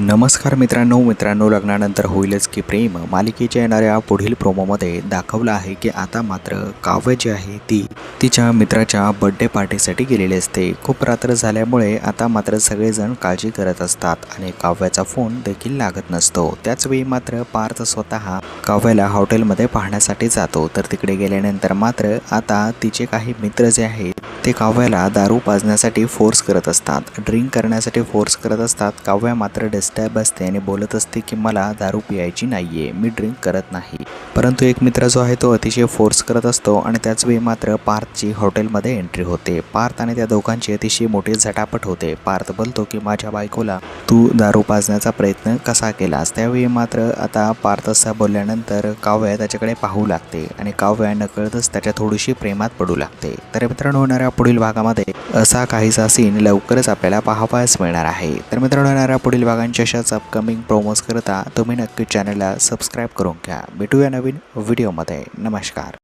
नमस्कार मित्रांनो मित्रांनो लग्नानंतर होईलच की प्रेम. मालिकेच्या येणाऱ्या पुढील प्रोमोमध्ये दाखवलं आहे की आता मात्र काव्य जी आहे ती तिच्या मित्राच्या बड्डे पार्टीसाठी गेलेली असते. खूप रात्र झाल्यामुळे आता मात्र सगळेजण काळजी करत असतात आणि काव्याचा फोन देखील लागत नसतो. त्याचवेळी मात्र पार्थ स्वतः काव्याला हॉटेलमध्ये पाहण्यासाठी जातो. तर तिकडे गेल्यानंतर मात्र आता तिचे काही मित्र जे आहेत ते काव्याला दारू पाजण्यासाठी फोर्स करत असतात. ड्रिंक करण्यासाठी फोर्स करत असतात. काव्या मात्र डिस्टर्ब असते आणि बोलत असते की मला दारू पियायची नाही आहे मी ड्रिंक करत नाही. परंतु एक मित्र जो आहे तो अतिशय फोर्स करत असतो आणि त्याचवेळी मात्र पार्थची हॉटेलमध्ये एंट्री होते. पार्थ आणि त्या दोघांची अतिशय मोठी झटापट होते. पार्थ बोलतो की माझ्या बायकोला तू दारू पाजण्याचा प्रयत्न कसा केलास? त्यावेळी मात्र आता पार्थ असा बोलल्यानंतर काव्या त्याच्याकडे पाहू लागते आणि काव्या नकळतच त्याच्या थोडीशी प्रेमात पडू लागते. तर मित्रांनो होणाऱ्या पुढील भागामध्ये असा काहीसा सीन लवकरच आपल्याला पाहावयास मिळणार आहे. तर मित्रांनो येणाऱ्या पुढील भागांच्या अशाच अपकमिंग प्रोमोज करता तुम्ही नक्की चॅनलला सबस्क्राईब करून घ्या. भेटूया नवीन व्हिडिओमध्ये नमस्कार.